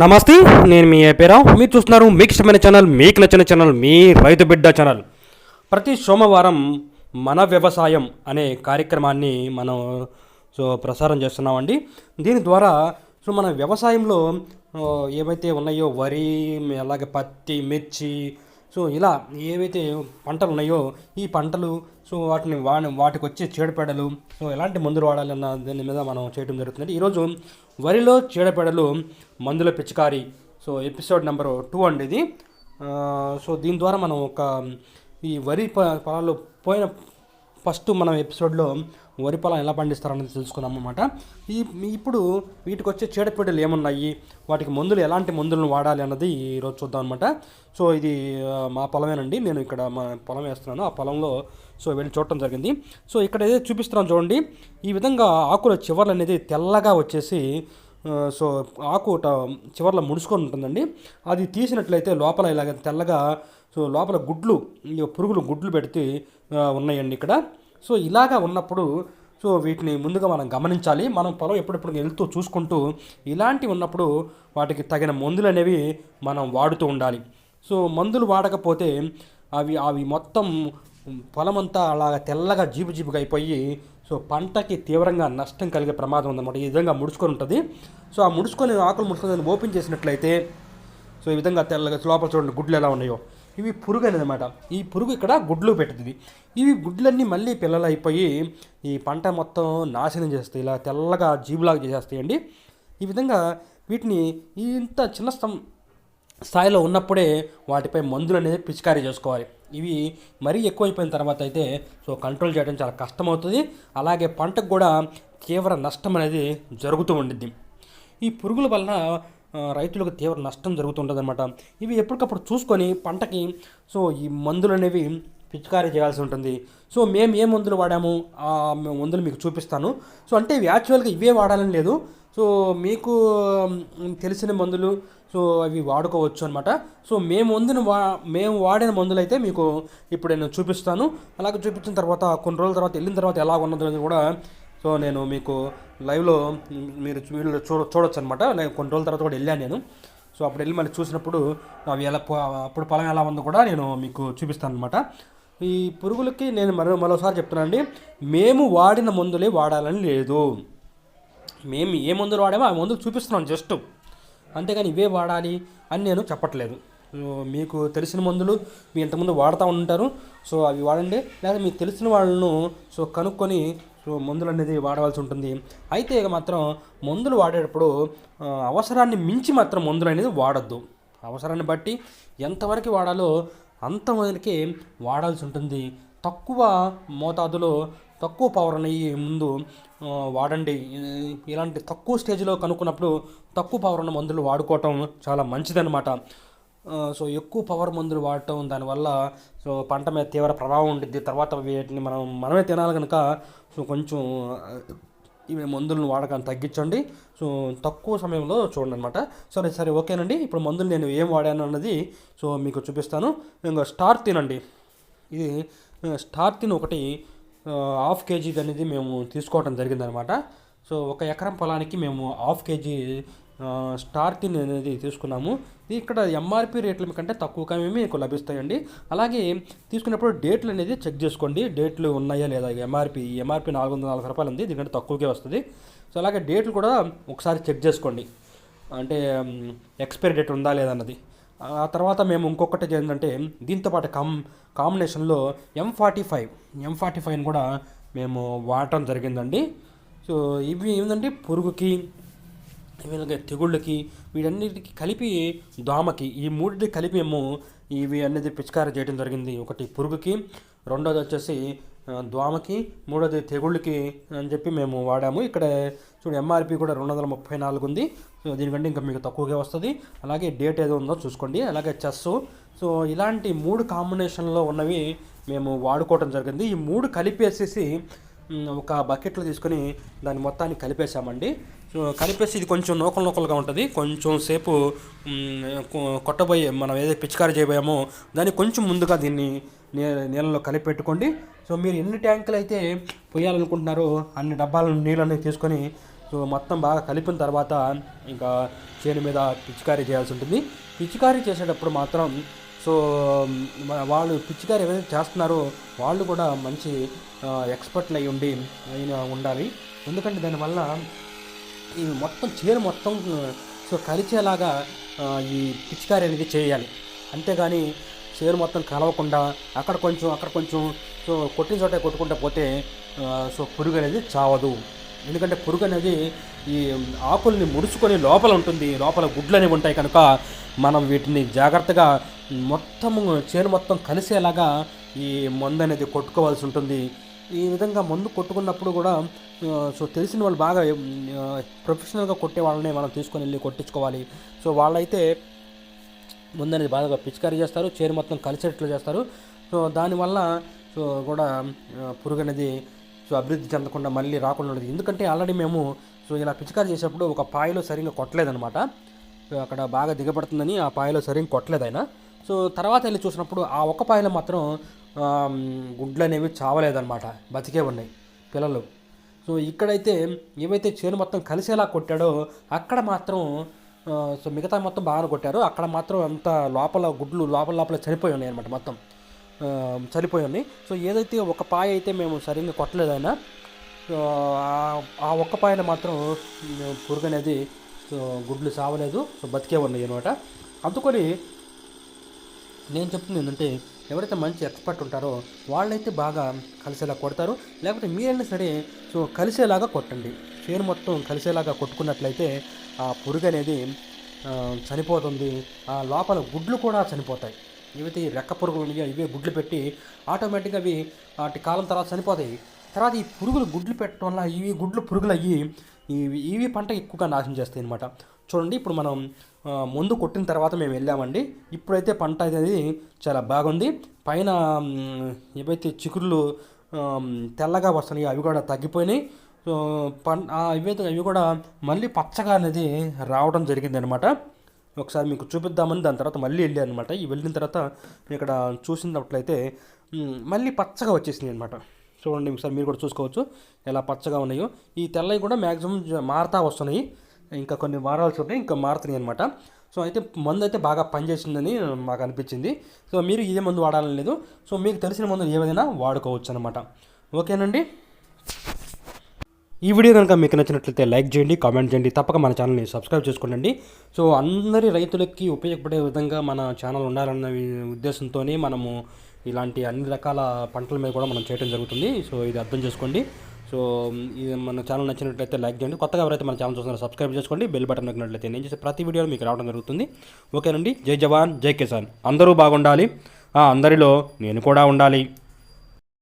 నమస్తే నేను మీ ఏపీరావు. మీరు చూస్తున్నారు మీకు ఇష్టమైన ఛానల్ మీకు నచ్చిన ఛానల్ మీ రైతు బిడ్డ ఛానల్. ప్రతి సోమవారం మన వ్యవసాయం అనే కార్యక్రమాన్ని మనం సో ప్రసారం చేస్తున్నామండి. దీని ద్వారా సో మన వ్యవసాయంలో ఏవైతే ఉన్నాయో వరి అలాగే పత్తి మిర్చి సో ఇలా ఏవైతే పంటలు ఉన్నాయో ఈ పంటలు సో వాటిని వా వాటికి వచ్చే చీడపీడలు సో ఎలాంటి మందులు వాడాలన్న దాని మీద మనం చేయడం జరుగుతుంది ఈరోజు వరిలో చీడపీడలు మందుల పిచికారి సో ఎపిసోడ్ నెంబర్ టూ అండి ఇది. సో దీని ద్వారా మనం ఒక ఈ వరి ప- పొలాల్లో పోయిన ఫస్ట్ మనం ఎపిసోడ్లో వరి పొలం ఎలా పండిస్తారనేది తెలుసుకున్నాం అనమాట ఈ ఇప్పుడు వీటికి వచ్చే చీడపీడలు ఏమున్నాయి? వాటికి మందులు ఎలాంటి మందులను వాడాలి అన్నది ఈరోజు చూద్దాం అనమాట సో ఇది మా పొలమేనండి. నేను ఇక్కడ మా పొలం వేస్తున్నాను. ఆ పొలంలో సో వెళ్ళి చూడటం జరిగింది. సో ఇక్కడ ఏదైతే చూపిస్తున్నాను చూడండి. ఈ విధంగా ఆకుల చివర్లు అనేది తెల్లగా వచ్చేసి సో ఆకు చివర్లో ముడుచుకొని ఉంటుందండి. అది తీసినట్లయితే లోపల ఇలాగ తెల్లగా సో లోపల గుడ్లు పురుగులు గుడ్లు పెడితే ఉన్నాయండి ఇక్కడ. సో ఇలాగా ఉన్నప్పుడు సో వీటిని ముందుగా మనం గమనించాలి. మనం పొలం ఎప్పుడెప్పుడు వెళ్తూ చూసుకుంటూ ఇలాంటివి ఉన్నప్పుడు వాటికి తగిన మందులు అనేవి మనం వాడుతూ ఉండాలి. సో మందులు వాడకపోతే అవి అవి మొత్తం పొలమంతా అలాగా తెల్లగా జీబు జీబుగా అయిపోయి సో పంటకి తీవ్రంగా నష్టం కలిగే ప్రమాదం ఉందన్నమాట. ఈ విధంగా ముడుచుకొని ఉంటుంది. సో ఆ ముడుచుకొని ఆకులు ముడుచుకొని ఓపెన్ చేసినట్లయితే సో ఈ విధంగా తెల్లగా లోపల చూడండి గుడ్లు ఎలా ఉన్నాయో. ఇవి పురుగు అనేది అనమాట ఈ పురుగు ఇక్కడ గుడ్లు పెట్టింది. ఇవి గుడ్లన్నీ మళ్ళీ పిల్లలు అయిపోయి ఈ పంట మొత్తం నాశనం చేస్తాయి. ఇలా తెల్లగా జీబులాగా చేసేస్తాయండి. ఈ విధంగా వీటిని ఇంత చిన్న స్తం స్థాయిలో ఉన్నప్పుడే వాటిపై మందులు అనేది పిచికారీ చేసుకోవాలి. ఇవి మరీ ఎక్కువైపోయిన తర్వాత అయితే సో కంట్రోల్ చేయడం చాలా కష్టమవుతుంది. అలాగే పంటకు కూడా తీవ్ర నష్టం అనేది జరుగుతూ ఉండిద్ది. ఈ పురుగుల వలన రైతులకు తీవ్ర నష్టం జరుగుతుంటుంది అనమాట ఇవి ఎప్పటికప్పుడు చూసుకొని పంటకి సో ఈ మందులు అనేవి పిచికారీ చేయాల్సి ఉంటుంది. సో మేము ఏ మందులు వాడాము? ఆ మందులు మీకు చూపిస్తాను. సో అంటే ఇవి యాక్చువల్గా ఇవే వాడాలని లేదు. సో మీకు తెలిసిన మందులు సో అవి వాడుకోవచ్చు అనమాట సో మేము వందిన వా మేము వాడిన మందులు అయితే మీకు ఇప్పుడు నేను చూపిస్తాను. అలాగే చూపించిన తర్వాత కొన్ని రోజుల తర్వాత వెళ్ళిన తర్వాత ఎలా ఉన్నదో అనేది కూడా సో నేను మీకు లైవ్లో మీరు వీళ్ళు చూడ చూడొచ్చు అనమాట నేను కొన్ని రోజుల తర్వాత కూడా వెళ్ళాను నేను. సో అప్పుడు వెళ్ళి మళ్ళీ చూసినప్పుడు అవి ఎలా అప్పుడు పొలం ఎలా ఉందో కూడా నేను మీకు చూపిస్తాను అనమాట ఈ పురుగులకి నేను మరో మరోసారి చెప్తున్నానండి మేము వాడిన మందులే వాడాలని లేదు. మేము ఏ మందులు వాడామో ఆ మందులు చూపిస్తున్నాం జస్ట్. అంతేగాని ఇవే వాడాలి అని నేను చెప్పట్లేదు. సో మీకు తెలిసిన మందులు మీ ఇంతకుముందు వాడుతూ ఉంటారు. సో అవి వాడండి. లేదా మీకు తెలిసిన వాళ్ళను సో కనుక్కొని సో మందులు అనేది వాడవలసి ఉంటుంది. అయితే ఇక మాత్రం మందులు వాడేటప్పుడు అవసరాన్ని మించి మాత్రం మందులు అనేది వాడద్దు. అవసరాన్ని బట్టి ఎంతవరకు వాడాలో అంతవరకే వాడాల్సి ఉంటుంది. తక్కువ మోతాదులో తక్కువ పవర్ అనేవి ముందు వాడండి. ఇలాంటి తక్కువ స్టేజ్లో కనుక్కున్నప్పుడు తక్కువ పవర్ ఉన్న మందులు వాడుకోవటం చాలా మంచిదన్నమాట. సో ఎక్కువ పవర్ మందులు వాడటం దానివల్ల సో పంట మీద తీవ్ర ప్రభావం ఉంటుంది తర్వాత వీటిని మనం మనమే తినాలి కనుక సో కొంచెం ఇవి మందులను వాడకాన్ని తగ్గించండి. సో తక్కువ సమయంలో చూడండి అనమాట సరే సరే ఓకేనండి. ఇప్పుడు మందులు నేను ఏం వాడాను అన్నది సో మీకు చూపిస్తాను. ఇంకా స్టార్ తినండి. ఇది స్టార్ తిన్ ఒకటి హాఫ్ కేజీ అనేది మేము తీసుకోవడం జరిగిందనమాట. సో ఒక ఎకరం పొలానికి మేము హాఫ్ కేజీ ఆ, స్టార్ అనేది తీసుకున్నాము. ఇక్కడ ఎంఆర్పి రేట్ల కంటే తక్కువగా మీకు లభిస్తాయండి. అలాగే తీసుకున్నప్పుడు డేట్లు అనేది చెక్ చేసుకోండి. డేట్లు ఉన్నాయా లేదా? ఎంఆర్పి ఎంఆర్పి నాలుగు వందల నలభై రూపాయలు ఉంది దీనికంటే తక్కువకే వస్తుంది. సో అలాగే డేట్లు కూడా ఒకసారి చెక్ చేసుకోండి. అంటే ఎక్స్పైరీ డేట్ ఉందా లేదా అన్నది. ఆ తర్వాత మేము ఇంకొకటి ఏంటంటే దీంతో పాటు కామ్ కాంబినేషన్లో M forty five M forty ఫైవ్ని కూడా మేము వాడటం జరిగిందండి. సో ఇవి ఏంటంటే పురుగుకి వీళ్ళకి తెగుళ్ళకి వీటన్నిటికి కలిపి దోమకి ఈ మూడిటి కలిపి మేము ఇవి అనేది పిచికారి చేయడం జరిగింది. ఒకటి పురుగుకి రెండోది వచ్చేసి దోమకి మూడోది తెగుళ్ళకి అని చెప్పి మేము వాడాము. ఇక్కడ చూడు ఎంఆర్పి కూడా రెండు వందల ముప్పై నాలుగు ఉంది. సో దీనికంటే ఇంకా మీకు తక్కువగా వస్తుంది. అలాగే డేట్ ఏదో ఉందో చూసుకోండి. అలాగే చెస్. సో ఇలాంటి మూడు కాంబినేషన్లో ఉన్నవి మేము వాడుకోవటం జరిగింది. ఈ మూడు కలిపేసేసి ఒక బకెట్లో తీసుకొని దాన్ని మొత్తాన్ని కలిపేసామండి సో కలిపేసి ఇది కొంచెం నూకలు నూకలుగా ఉంటుంది. కొంచెం సేపు కొ- కొట్టబోయే మనం ఏదైతే పిచికారీ చేయబోయామో దాన్ని కొంచెం ముందుగా దీన్ని నీ నీళ్ళలో కలిపి పెట్టుకోండి సో మీరు ఎన్ని ట్యాంకులు అయితే పోయాలనుకుంటున్నారో అన్ని డబ్బాల నీళ్ళని తీసుకొని సో మొత్తం బాగా కలిపిన తర్వాత ఇంకా చేను మీద పిచికారీ చేయాల్సి ఉంటుంది. పిచికారీ చేసేటప్పుడు మాత్రం సో వాళ్ళు పిచికారీ ఏదైతే చేస్తున్నారో వాళ్ళు కూడా మంచి ఎక్స్పర్ట్లు అయి ఉండి అయిన ఉండాలి. ఎందుకంటే దానివల్ల ఈ మొత్తం చేను మొత్తం సో కలిసేలాగా ఈ పిచికారీ అనేది చేయాలి. అంతేగాని చేను మొత్తం కలవకుండా అక్కడ కొంచెం అక్కడ కొంచెం సో కొట్టిన చోట కొట్టుకుంటా పోతే సో పురుగు అనేది చావదు. ఎందుకంటే పురుగు అనేది ఈ ఆకుల్ని ముడుచుకొని లోపల ఉంటుంది. లోపల గుడ్లు అనేవి ఉంటాయి కనుక మనం వీటిని జాగ్రత్తగా మొత్తము చేను మొత్తం కలిసేలాగా ఈ మందు అనేది కొట్టుకోవాల్సి ఉంటుంది. ఈ విధంగా మందు కొట్టుకున్నప్పుడు కూడా సో తెలిసిన వాళ్ళు బాగా ప్రొఫెషనల్గా కొట్టే వాళ్ళని మనం తీసుకొని వెళ్ళి కొట్టించుకోవాలి. సో వాళ్ళైతే ముందనేది బాగా పిచికారీ చేస్తారు చేరు మొత్తం కలిసేట్లు చేస్తారు. సో దానివల్ల సో కూడా పురుగు అనేది సో అభివృద్ధి చెందకుండా మళ్ళీ రాకుండా ఉండదు. ఎందుకంటే ఆల్రెడీ మేము సో ఇలా పిచికారీ చేసేటప్పుడు ఒక పాయలో సరిగ్గా కొట్టలేదనమాట సో అక్కడ బాగా దిగబడుతుందని ఆ పాయలో సరిగ్గా కొట్టలేదు ఆయన. సో తర్వాత వెళ్ళి చూసినప్పుడు ఆ ఒక్క పాయలో మాత్రం గుడ్లు అనేవి చావలేదన్నమాట. బతికే ఉన్నాయి పిల్లలు. సో ఇక్కడైతే ఏవైతే చేను మొత్తం కలిసేలా కొట్టాడో అక్కడ మాత్రం సో మిగతా మొత్తం బాగా కొట్టారు. అక్కడ మాత్రం అంత లోపల గుడ్లు లోపల లోపల చనిపోయి ఉన్నాయి అనమాట మొత్తం. చనిపోయి ఉన్నాయి. సో ఏదైతే ఒక పాయ అయితే మేము సరిగ్గా కొట్టలేదైనా ఆ- ఒక్క పాయన మాత్రం పురుగు అనేది గుడ్లు చావలేదు. సో బతికే ఉన్నాయి అనమాట అందుకొని నేను చెప్తుంది ఏంటంటే ఎవరైతే మంచి ఎక్స్పర్ట్ ఉంటారో వాళ్ళైతే బాగా కలిసేలా కొడతారు. లేకపోతే మీరైనా సరే సో కలిసేలాగా కొట్టండి. చేను మొత్తం కలిసేలాగా కొట్టుకున్నట్లయితే ఆ పురుగు అనేది చనిపోతుంది. ఆ లోపల గుడ్లు కూడా చనిపోతాయి. ఏవైతే రెక్క పురుగులు ఉన్నాయో ఇవే గుడ్లు పెట్టి ఆటోమేటిక్గా అవి వాటి కాలం తర్వాత చనిపోతాయి. తర్వాత ఈ పురుగులు గుడ్లు పెట్టడం వల్ల ఇవి గుడ్లు పురుగులు అయ్యి ఇవి ఇవి పంట ఎక్కువగా నాశనం చేస్తాయి అనమాట చూడండి ఇప్పుడు మనం ముందు కొట్టిన తర్వాత మేము వెళ్ళామండి. ఇప్పుడైతే పంట అనేది చాలా బాగుంది. పైన ఏవైతే చిగురులు తెల్లగా వస్తున్నాయి అవి కూడా తగ్గిపోయినాయి. సో పం ఇవైతే అవి కూడా మళ్ళీ పచ్చగా అనేది రావడం జరిగింది అనమాట ఒకసారి మీకు చూపిద్దామని దాని తర్వాత మళ్ళీ వెళ్ళాను అనమాట ఈ వెళ్ళిన తర్వాత ఇక్కడ చూసినట్లయితే మళ్ళీ పచ్చగా వచ్చేసింది అనమాట. చూడండి ఒకసారి మీరు కూడా చూసుకోవచ్చు. ఎలా పచ్చగా ఉన్నాయో. ఈ తెల్లవి కూడా మ్యాక్సిమం మారుతా వస్తున్నాయి. ఇంకా కొన్ని వారాల్సి ఉంటాయి ఇంకా మారుతున్నాయి అనమాట సో అయితే మందు అయితే బాగా పనిచేసిందని మాకు అనిపించింది. సో మీరు ఇదే మందు వాడాలని లేదు. సో మీకు తెలిసిన మందు ఏదైనా వాడుకోవచ్చు అనమాట ఓకేనండి? ఈ వీడియో కనుక మీకు నచ్చినట్లయితే లైక్ చేయండి కామెంట్ చేయండి. తప్పక మన ఛానల్ని సబ్స్క్రైబ్ చేసుకోండి. సో అందరి రైతులకి ఉపయోగపడే విధంగా మన ఛానల్ ఉండాలన్న ఉద్దేశంతోనే మనము ఇలాంటి అన్ని రకాల పంటల మీద కూడా మనం చేయడం జరుగుతుంది. సో ఇది అర్థం చేసుకోండి. సో ఇది మన ఛానల్ నచ్చినట్లయితే లైక్ చేయండి. కొత్తగా ఎవరైతే మన ఛానల్ చూస్తున్నారో సబ్స్క్రైబ్ చేసుకోండి. బెల్ బటన్ నొక్కినట్లయితే నేను చేసే ప్రతి వీడియో మీకు రావడం జరుగుతుంది. ఓకేనండి. జై జవాన్ జై కిసాన్. అందరూ బాగుండాలి. అందరిలో నేను కూడా ఉండాలి.